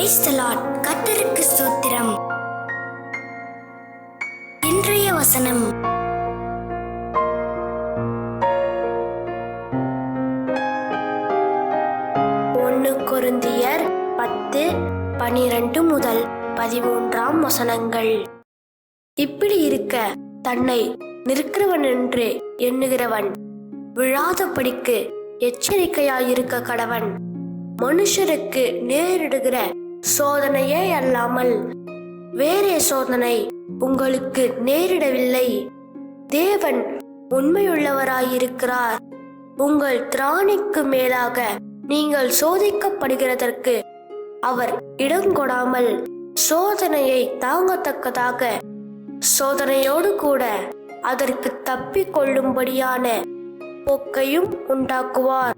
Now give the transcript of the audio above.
Praise the இன்றைய வசனம். ஒன்னு கொருந்தியர் பத்து பனிரெண்டு முதல் பதிமூன்றாம் வசனங்கள். இப்படி இருக்க தன்னை நிற்கிறவன் என்று எண்ணுகிறவன் விழாதபடிக்கு எச்சரிக்கையாயிருக்க கடவன். மனுஷருக்கு நேரிடுகிற சோதனையே அல்லாமல் வேறே சோதனை உங்களுக்கு நேரிடவில்லை. தேவன் உண்மையுள்ளவராயிருக்கிறார். உங்கள் திராணிக்கு மேலாக நீங்கள் சோதிக்கப்படுகிறதற்கு அவர் இடங்கொடாமல் சோதனையை தாங்கத்தக்கதாக சோதனையோடு கூட அதற்கு தப்பிக் கொள்ளும்படியான போக்கையும் உண்டாக்குவார்.